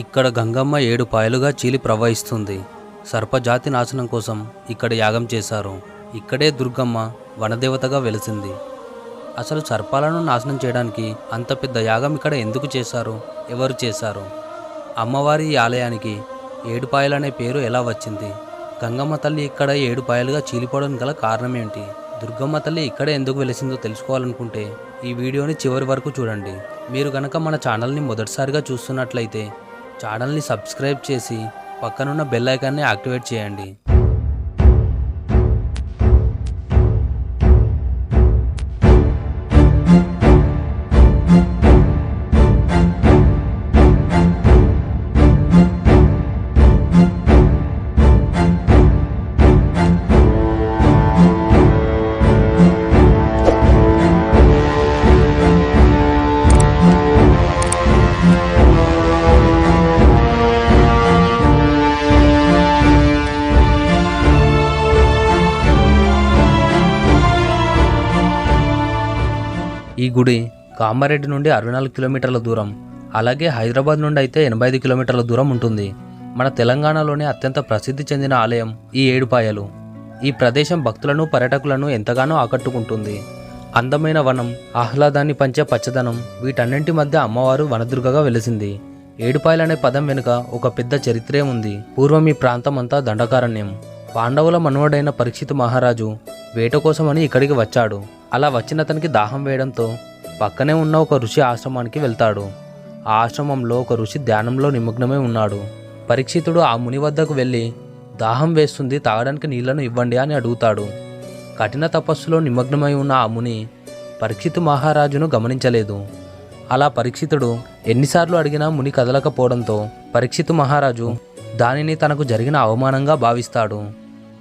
ఇక్కడ గంగమ్మ ఏడు పాయలుగా చీలి ప్రవహిస్తుంది. సర్పజాతి నాశనం కోసం ఇక్కడ యాగం చేశారు. ఇక్కడే దుర్గమ్మ వనదేవతగా వెలిసింది. అసలు సర్పాలను నాశనం చేయడానికి అంత పెద్ద యాగం ఇక్కడ ఎందుకు చేశారు? ఎవరు చేశారు? అమ్మవారి ఈ ఆలయానికి ఏడుపాయలు అనే పేరు ఎలా వచ్చింది? గంగమ్మ తల్లి ఇక్కడ ఏడుపాయలుగా చీలిపోవడం గల కారణం ఏంటి దుర్గమ్మ తల్లి ఇక్కడ ఎందుకు వెలిసిందో తెలుసుకోవాలనుకుంటే ఈ వీడియోని చివరి వరకు చూడండి. మీరు గనక మన ఛానల్ని మొదటిసారిగా చూస్తున్నట్లయితే ఛానల్ని సబ్స్క్రైబ్ చేసి పక్కనున్న బెల్ ఐకాన్ని యాక్టివేట్ చేయండి. ఈ గుడి కామారెడ్డి నుండి అరవై నాలుగు కిలోమీటర్ల దూరం అలాగే హైదరాబాద్ నుండి అయితే ఎనభై ఐదు కిలోమీటర్ల దూరం ఉంటుంది. మన తెలంగాణలోనే అత్యంత ప్రసిద్ధి చెందిన ఆలయం ఈ ఏడుపాయలు. ఈ ప్రదేశం భక్తులను పర్యాటకులను ఎంతగానో ఆకట్టుకుంటుంది. అందమైన వనం ఆహ్లాదాన్ని పంచే పచ్చదనం వీటన్నింటి మధ్య అమ్మవారు వనదుర్గగా వెలిసింది. ఏడుపాయలు అనే పదం వెనుక ఒక పెద్ద చరిత్రే ఉంది. పూర్వం ఈ ప్రాంతం అంతా దండకారణ్యం. పాండవుల మనవడైన పరీక్షిత్ మహారాజు వేట కోసమని ఇక్కడికి వచ్చాడు. అలా వచ్చిన అతనికి దాహం వేయడంతో పక్కనే ఉన్న ఒక ఋషి ఆశ్రమానికి వెళ్తాడు. ఆ ఆశ్రమంలో ఒక ఋషి ధ్యానంలో నిమగ్నమై ఉన్నాడు. పరీక్షితుడు ఆ ముని వద్దకు వెళ్ళి దాహం వేస్తుంది తాగడానికి నీళ్ళను ఇవ్వండి అని అడుగుతాడు. కఠిన తపస్సులో నిమగ్నమై ఉన్న ఆ ముని పరీక్షితు మహారాజును గమనించలేదు. అలా పరీక్షితుడు ఎన్నిసార్లు అడిగినా ముని కదలకపోవడంతో పరీక్షితు మహారాజు దానిని తనకు జరిగిన అవమానంగా భావిస్తాడు.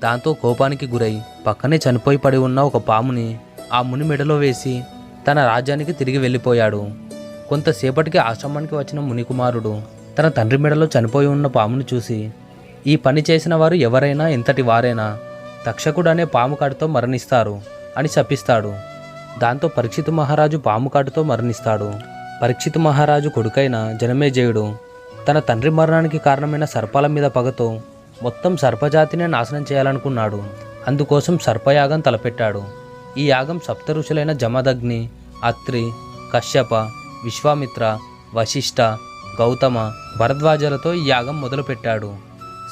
దాంతో కోపానికి గురై పక్కనే చనిపోయి పడి ఉన్న ఒక పాముని ఆ ముని మెడలో వేసి తన రాజ్యానికి తిరిగి వెళ్ళిపోయాడు. కొంతసేపటికి ఆశ్రమానికి వచ్చిన మునికుమారుడు తన తండ్రి మెడలో చనిపోయి ఉన్న పామును చూసి ఈ పని చేసిన వారు ఎవరైనా ఎంతటి వారైనా? తక్షకుడు అనే పాము కాటుతో మరణిస్తారు అని శపిస్తాడు. దాంతో పరీక్షితు మహారాజు పాము కాటుతో మరణిస్తాడు. పరీక్షితు మహారాజు కొడుకైన జనమేజయుడు తన తండ్రి మరణానికి కారణమైన సర్పాల మీద పగతో మొత్తం సర్పజాతినే నాశనం చేయాలనుకున్నాడు. అందుకోసం సర్పయాగం తలపెట్టాడు. ఈ యాగం సప్త ఋషులైన జమదగ్ని అత్రి కశ్యప విశ్వామిత్ర వశిష్ఠ గౌతమ భరద్వాజలతో ఈ యాగం మొదలుపెట్టాడు.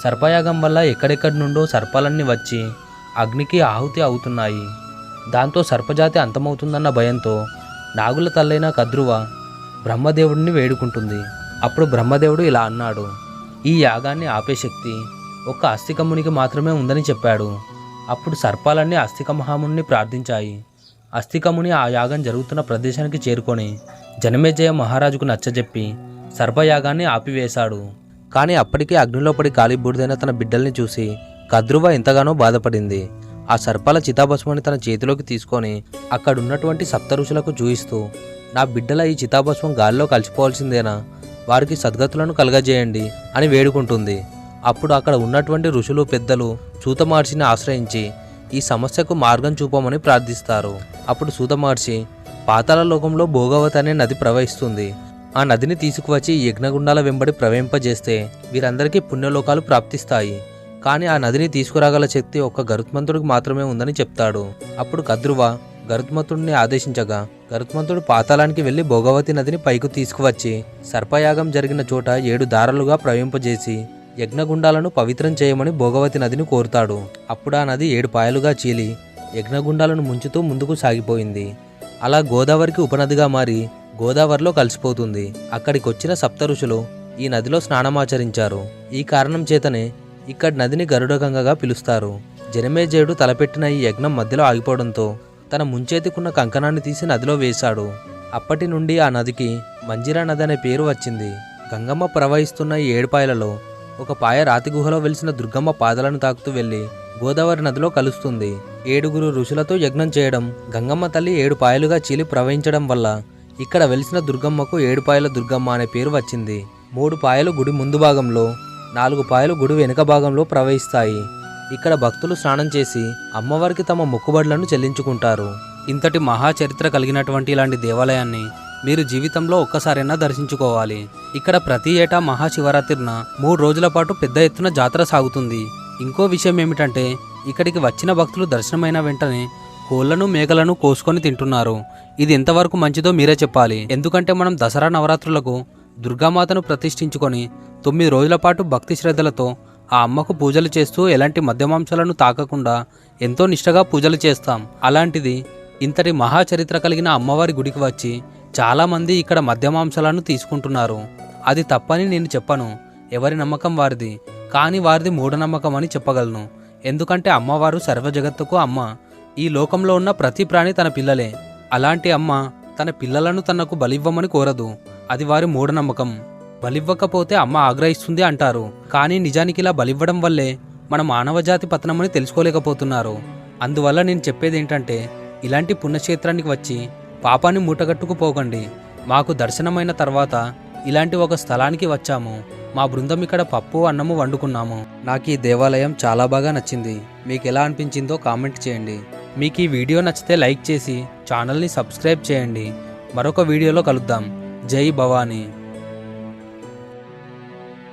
సర్పయాగం వల్ల ఎక్కడెక్కడి నుండో సర్పాలన్నీ వచ్చి అగ్నికి ఆహుతి అవుతున్నాయి. దాంతో సర్పజాతి అంతమవుతుందన్న భయంతో నాగుల తల్లైన కద్రువ బ్రహ్మదేవుడిని వేడుకుంటుంది. అప్పుడు బ్రహ్మదేవుడు ఇలా అన్నాడు ఈ యాగాన్ని ఆపే శక్తి ఒక్క అస్థికమ్మునికి మాత్రమే ఉందని చెప్పాడు. అప్పుడు సర్పాలన్నీ అస్థిక మహాముని ప్రార్థించాయి. అస్థికముని ఆ యాగం జరుగుతున్న ప్రదేశానికి చేరుకొని జనమేజయ మహారాజుకు నచ్చజెప్పి సర్పయాగాన్ని ఆపివేశాడు. కానీ అప్పటికే అగ్నిలో పడి కాలి బూడిదైన తన బిడ్డల్ని చూసి కద్రువ ఎంతగానో బాధపడింది. ఆ సర్పాల చితాభస్మాన్ని తన చేతిలోకి తీసుకొని అక్కడున్నటువంటి సప్త ఋషులకు చూయిస్తూ నా బిడ్డల ఈ చితాభస్మం గాలిలో కలిసిపోవాల్సిందేనా? వారికి సద్గతులను కలగజేయండి అని వేడుకుంటుంది. అప్పుడు అక్కడ ఉన్నటువంటి ఋషులు పెద్దలు సూతమహర్షిని ఆశ్రయించి ఈ సమస్యకు మార్గం చూపమని ప్రార్థిస్తారు. అప్పుడు సూతమహర్షి పాతాల లోకంలో భోగవతి అనే నది ప్రవహిస్తుంది. ఆ నదిని తీసుకువచ్చి యజ్ఞగుండాల వెంబడి ప్రవహింపజేస్తే వీరందరికీ పుణ్యలోకాలు ప్రాప్తిస్తాయి. కానీ ఆ నదిని తీసుకురాగల శక్తి ఒక్క గరుత్మంతుడికి మాత్రమే ఉందని చెప్తాడు. అప్పుడు కద్రువ గరుత్మంతుడిని ఆదేశించగా గరుత్మంతుడు పాతాళానికి వెళ్ళి భోగవతి నదిని పైకి తీసుకువచ్చి సర్పయాగం జరిగిన చోట ఏడు దారాలుగా ప్రవహింపజేసి యజ్ఞగుండాలను పవిత్రం చేయమని భోగవతి నదిని కోరుతాడు. అప్పుడు ఆ నది ఏడు పాయలుగా చీలి యజ్ఞగుండాలను ముంచుతూ ముందుకు సాగిపోయింది. అలా గోదావరికి ఉపనదిగా మారి గోదావరిలో కలిసిపోతుంది. అక్కడికొచ్చిన సప్త ఋషులు ఈ నదిలో స్నానమాచరించారు. ఈ కారణం చేతనే ఇక్కడ నదిని గరుడగంగగా పిలుస్తారు. జనమేజయుడు తలపెట్టిన ఈ యజ్ఞం మధ్యలో ఆగిపోవడంతో తన ముంచేతికున్న కంకణాన్ని తీసి నదిలో వేశాడు. అప్పటి నుండి ఆ నదికి మంజిరా నది అనే పేరు వచ్చింది. గంగమ్మ ప్రవహిస్తున్న ఈ ఏడుపాయలలో ఒక పాయ రాతి గుహలో వెలిసిన దుర్గమ్మ పాదాలను తాకుతూ వెళ్ళి గోదావరి నదిలో కలుస్తుంది. ఏడుగురు ఋషులతో యజ్ఞం చేయడం గంగమ్మ తల్లి ఏడు పాయలుగా చీలి ప్రవహించడం వల్ల ఇక్కడ వెలిసిన దుర్గమ్మకు ఏడుపాయల దుర్గమ్మ అనే పేరు వచ్చింది. మూడు పాయలు గుడి ముందు భాగంలో నాలుగు పాయలు గుడి వెనుక భాగంలో ప్రవహిస్తాయి. ఇక్కడ భక్తులు స్నానం చేసి అమ్మవారికి తమ మొక్కుబడులను చెల్లించుకుంటారు. ఇంతటి మహాచరిత్ర కలిగినటువంటి ఇలాంటి దేవాలయాన్ని మీరు జీవితంలో ఒక్కసారైనా దర్శించుకోవాలి. ఇక్కడ ప్రతి ఏటా మహాశివరాత్రిన మూడు రోజుల పాటు పెద్ద ఎత్తున జాతర సాగుతుంది. ఇంకో విషయం ఏమిటంటే ఇక్కడికి వచ్చిన భక్తులు దర్శనమైన వెంటనే కోళ్ళను మేకలను కోసుకొని తింటున్నారు. ఇది ఎంతవరకు మంచిదో మీరే చెప్పాలి. ఎందుకంటే మనం దసరా నవరాత్రులకు దుర్గామాతను ప్రతిష్ఠించుకొని తొమ్మిది రోజుల పాటు భక్తి శ్రద్ధలతో ఆ అమ్మకు పూజలు చేస్తూ ఎలాంటి మద్యమాంసాలను తాకకుండా ఎంతో నిష్టగా పూజలు చేస్తాం. అలాంటిది ఇంతటి మహాచరిత్ర కలిగిన అమ్మవారి గుడికి వచ్చి చాలామంది ఇక్కడ మద్యమాంసాలను తీసుకుంటున్నారు. అది తప్పని నేను చెప్పను. ఎవరి నమ్మకం వారిది. కానీ వారిది మూఢనమ్మకం అని చెప్పగలను. ఎందుకంటే అమ్మవారు సర్వజగత్తుకు అమ్మ. ఈ లోకంలో ఉన్న ప్రతి ప్రాణి తన పిల్లలే. అలాంటి అమ్మ తన పిల్లలను తనకు బలివ్వమని కోరదు. అది వారి మూఢనమ్మకం. బలివ్వకపోతే అమ్మ ఆగ్రహిస్తుంది అంటారు. కానీ నిజానికి ఇలా బలివ్వడం వల్లే మన మానవజాతి పతనమని తెలుసుకోలేకపోతున్నారు. అందువల్ల నేను చెప్పేది ఏంటంటే ఇలాంటి పుణ్యక్షేత్రానికి వచ్చి పాపాన్ని మూటగట్టుకుపోకండి. మాకు దర్శనమైన తర్వాత ఇలాంటి ఒక స్థలానికి వచ్చాము. మా బృందం ఇక్కడ పప్పు అన్నము వండుకున్నాము. నాకు ఈ దేవాలయం చాలా బాగా నచ్చింది. మీకు ఎలా అనిపించిందో కామెంట్ చేయండి. మీకు ఈ వీడియో నచ్చితే లైక్ చేసి ఛానల్ని సబ్స్క్రైబ్ చేయండి. మరొక వీడియోలో కలుద్దాం. జై భవానీ.